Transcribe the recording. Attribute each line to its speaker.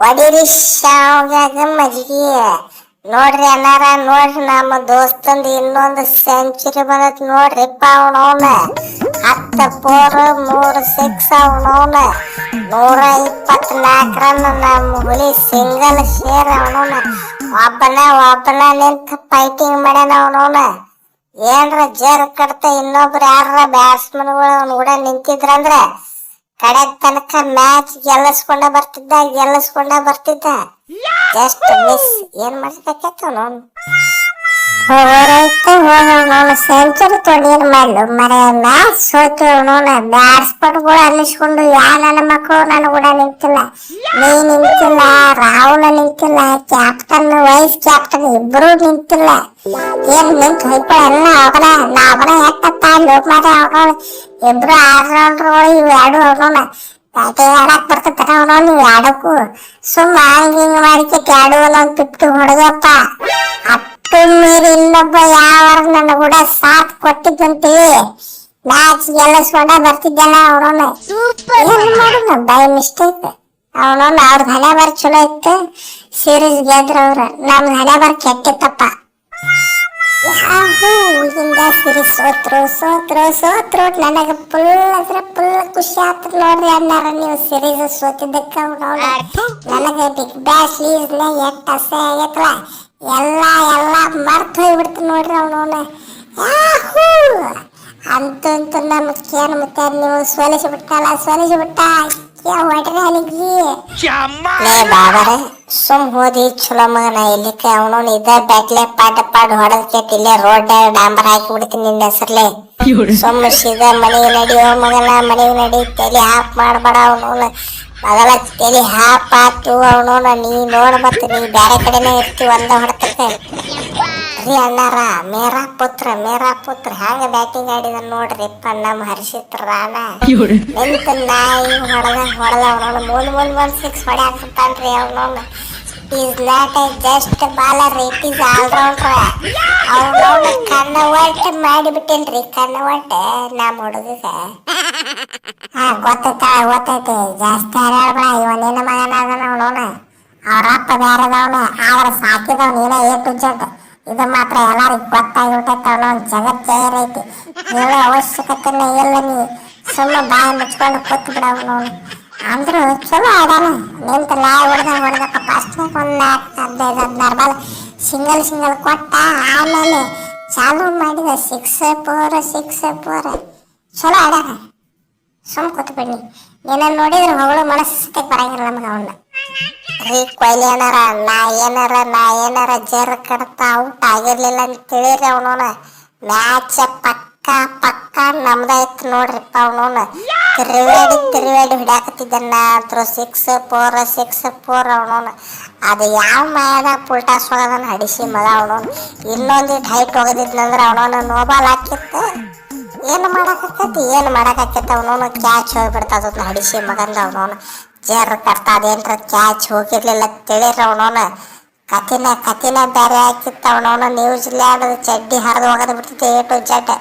Speaker 1: ಹೊಡಿರಿ ಶಾವ್ಗ್ಯಾಗ ಮಜ್ಗಿ. ನೋಡ್ರಿ ಅನ್ನಾರ, ನೋಡ್ರಿ ನಮ್ಮ ದೋಸ್ತಂದು ಇನ್ನೊಂದು ಸೆಂಚುರಿ ಬಂದತ್ ನೋಡ್ರಿಪ್ಪ ಅವನವನ ಹತ್ತ ಫೋರ್ ಮೂರು ಸಿಕ್ಸ್ ಅವನವನ. ನೂರ ಇಪ್ಪತ್ನಾಲ್ಕು ರನ್ ನಮ್ಮ ಹುಲಿ ಸಿಂಗಲ್ ಶೇರ್ ಅವನವನ. ಒಬ್ಬನ ಒಬ್ಬನ ನಿಂತ ಫೈಟಿಂಗ್ ಮಾಡ್ಯಾನ ಅವನವನ. ಏನ್ರ ಜರ್ ಕಡ್ತ ಇನ್ನೊಬ್ರು ಯಾರ ಬ್ಯಾಟ್ಸ್ಮನ್ಗಳು ಅವ್ನ ಕೂಡ ನಿಂತಿದ್ರಂದ್ರ ಕಡೆ ತನಕ ಮ್ಯಾಚ್ ಗೆಲ್ಲಿಸ್ಕೊಂಡ ಬರ್ತಿದ್ದ ಗೆಲ್ಲಿಸ್ಕೊಂಡ ಬರ್ತಿದ್ದ. ಜಸ್ಟ್ ಮಿಸ್ ಏನ್ ಮಾಡ್ಬೇಕಾಯ್ತು ನೋನು ಹೋರೈತೆ ಹೋಗ ಸೆಂಚುರಿ ತೊಡಿ ಏನ್ ಮಾಡ್ಲು ಮರೆ ಮ್ಯಾಚ್ ಸೋತು ನೋನ ಯಾ ನನ್ನ ನನ್ನ ಕೂಡ ನಿಂತಿಲ್ಲ ನೀ ನಿಂತಿಲ್ಲ ರಾಹುಲ್ ನಿಂತಿಲ್ಲ ಕ್ಯಾಪ್ಟನ್ ಕ್ಯಾಪ್ಟನ್ ಇಬ್ಬರೂ ನಿಂತಿಲ್ಲ ಏನ್ ನಿಂತು ನಾ ಅವನ ಯಾಕತ್ತ ಲೋಕ್ ಇಬ್ರು ಆಲ್ರೌಂಡರ್ ಇವ್ ಎರಡು ಅವನ ಇವ್ ಎರಡಕ್ಕೂ ಸುಮ್ಮ ಹಂಗ ಹಿಂಗ ಮಾಡಿಕೆ ಎರಡು ಒಂದೊಂದು ಹೊಡೆದಪ್ಪ ಅಟ್ಟು ಮೀರಿ ಇನ್ನೊಬ್ಬ ಯಾವ ನನ್ನ ಕೂಡ ಸಾಥ್ ಕೊಟ್ಟಿದ್ದಂತೀವಿ ಮ್ಯಾಚ್ ಗೆಲ್ಲಿಸ್ಕೊಂಡ ಬರ್ತಿದ್ದಲ್ಲ ಅವನವನ್ನ ಏನ್ ಮಾಡೋದು? By mistake. ಅವನೊಮ್ಮೆ ಅವ್ರದ್ದು ಹಣೆ ಬರ್ ಚಲೋ ಇತ್ತು. ಸೀರೀಸ್ ಗೆದ್ರ ಅವ್ರ ನಮ್ದು ಹಣೆ ಬರ್ ಕೆಟ್ಟಿತ್ತಪ್ಪ. ಹಿಂದ ಸೀರೀಸ್ ಸೋತ್ರು ಸೋತ್ರು ಸೋತ್ರು. ನನಗೆ ಫುಲ್ ಅಂದ್ರೆ ಫುಲ್ ಖುಷಿ ಆಯ್ತು ನೋಡ್ರಿ ಅನ್ನಾರ ನೀವು ಸೀರೀಸ್ ಸೋತಿದ್ದಕ್ಕೆ ಅವ್ನವ್ನ ನನಗೆ ಬಿಗ್ ಬ್ಯಾಶ್ ಲೀಸ್ಲೆ ಎಷ್ಟು ಅಸೆ ಆಗೈತಲ್ಲ. ಎಲ್ಲ ಎಲ್ಲ ಮರ್ತು ಹೋಗ್ಬಿಡ್ತು ನೋಡ್ರಿ ಅವನು ಯಾಹೂ! ಅಂತೂ ಅಂತೂ ನಮ್ಮ ಕೇನ್ ಮತ್ತೆ ನೀವು ಸೋಲಿಸಿ ಬಿಟ್ಟಲ್ಲ ಸೋಲಿಸಿ ಬಿಟ್ಟ ಅಲ್ಲಿಗೆ ಬಾಬಾರೆ ಸುಮ್ ಹೋದಿ ಚಲೋ ಮಗನ. ಇಲ್ಲಿಕ್ಕೆ ಅವನು ಇದ ಬ್ಯಾಟ್ಲೆ ಪಾಟ ಪಾಡ್ ಹೊಡೆದ್ ಕೆಟ್ಟ ಇಲ್ಲೇ ರೋಡ್ ಡಾಂಬರ್ ಹಾಕಿ ಬಿಡ್ತೀನಿ ನಿನ್ನ ಹೆಸರ್ಲೆ. ಸುಮ್ ಸೀದಾ ಮನೆಗೆ ನಡಿ ಮಗನ ಮನೆಗೆ ನಡಿ ತಲೆ ಹಾಕ್ ಮಾಡ್ಬೇಡ ಅವನವನ ಮೊದಲ ತಲೆ ಹಾ ಆತು ಅವನವನ ನೀ ನೋಡಿ ಮತ್ತ ನೀ ಕಡೆನೇ ಇರ್ತಿ, ಒಂದ ಹೊಡ್ತಕ್ಕೆ. ರೀ ಅಣ್ಣಾರ, ಮೇರಾ ಪುತ್ರ ಮೇರಾ ಪುತ್ರ, ಹ್ಯಾಂಗ ಬ್ಯಾಟಿಂಗ್ ಆಡಿದ ನೋಡ್ರಿಪ್ಪ ನಮ್ಮ ಹರ್ಷಿತ್ ರಾಣ. ನಿಂತ ನಾಯಿ ಹೊಡೆದ ಹೊಡೆದ ಅವನವನು. ಮೂಲ ಮೂಲ್ ಮೂಲ ಸಿಕ್ಸ್ ಹೊಡೆ ಹಾಕ್ತಾನ್ರಿ ಅವನವನು. Is not a just bowler it is allrounder ಅವನವನು ಒಟ್ಟು ಮಾಡಿಬಿಟ್ಟೇನ್ರಿ ಒಟ್ಟು ನಮ್ಮ ಹುಡುಗಗ ಹಾ, ಗೊತ್ತೈತ, ಗೊತ್ತೈತಿ. ಜಾಸ್ತಿ ಹರಾಡ್ಬೇಡ ಇವನೇನ ಮಗನಾದನ ಅದನ ಅವರಪ್ಪ ಅವ್ರಪ್ಪ ಬ್ಯಾರದವನ ಆದ್ರೆ ಸಾಕಿದವ್ ನೀನೇ, ಏ ಟು ಇದು ಮಾತ್ರ ಎಲ್ಲರಿಗೂ ಗೊತ್ತಾಗಿಬಿಟ್ಟೈತೆ ಅವನವನ್ ಜಗತ್ತೇ ಐತಿ ಹೇಳೋ ಅವಶ್ಯಕತೆನೇ ಇಲ್ಲ ನೀ. ಸುಮ್ಮನೆ ಬಾಯಿ ಮುಚ್ಕೊಂಡು ಕೂತ್ ಬಿಡ ಅವನವನು ಅಂದ್ರು ಚಲೋ ಆಡಾನ ನಿಂತ ಲಾಯ್ ಹೊಡೆದ ಹೊಡೆದಪ್ಪ ಫಸ್ಟ್ನಾಗ ಒಂದು ಹದಿನೈದು, ಹದಿನಾರು ಸಿಂಗಲ್ ಸಿಂಗಲ್ ಕೊಟ್ಟ ಆಮೇಲೆ ಚಾಲು ಮಾಡಿದ ಸಿಕ್ಸ್ ಫೋರ್ ಸಿಕ್ಸ್ ಫೋರ್ ಚಲೋ ಆಡ್ಯಾನ ಸುಮ್ ಕೂತ್ ಬಿಡಿ ನಿನ್ನ ನೋಡಿದ್ರೆ ಹೊಗಳು ಮನಸ್ಸಿಗೆ ಬರಂಗಿಲ್ಲ ನಮ್ಗೆ ಅವನ್ನ ರೀ ಕೊಯ್ಲಿ ಏನಾರ ನಾ ಏನಾರ ನಾ ಏನಾರ ಜರ್ ಕಡ್ತ ಔಟ್ ಆಗಿರ್ಲಿಲ್ಲ ಅಂತ ತಿಳಿರಿ ಅವನವನ ಮ್ಯಾಚ್ ಪಕ್ಕ ಪಕ್ಕ ನಮ್ದ ಇತ್ತು ನೋಡ್ರಿಪ್ಪ ಅವನವನ ತಿರುವಾಡಿ ತಿರುವಾಡಿ ಹಿಡಾಕತ್ತಿದ್ದಲ್ಲ ಅಂತ್ರು ಸಿಕ್ಸ್ ಫೋರ್ ಸಿಕ್ಸ್ ಫೋರ್ ಅವನು ಅದು ಯಾವ ಮಾಯದ ಪುಲ್ಟಾಸ್ ಒಳಗನ ಹಡಿಸಿ ಮಗ ಅವನು ಇನ್ನೊಂದಿಟ್ಟು ಹೈಟ್ ಹೋಗದಿದ್ನಂದ್ರೆ ಅವನವನ ನೋಬಾಲ್ ಹಾಕಿತ್ತು. ಏನು ಮಾಡಕತ್ತೈತಿ? ಏನು ಮಾಡಕತ್ತೈತಿ ಅವನವನು ಕ್ಯಾಚ್ ಹೋಗ್ಬಿಡ್ತದ ಹಡಿಸಿ ಮಗಂದ ಅವನವನು ಜರ್ ಕಟ್ತ ಅದೇನ್ರ ಕ್ಯಾಚ್ ಹೋಗಿರ್ಲಿಲ್ಲ ತಿಳಿರ ಅವನವನ ಕತಿನ ಕತಿನ ಬೇರೆ ಹಾಕಿತ್ತು ಅವನು ನ್ಯೂಜಿಲ್ಯಾಂಡ್ ಚಡ್ಡಿ ಹರಿದು ಹೋಗದ್ ಬಿಡ್ತಿತ್ತು ಟು ಜಡ್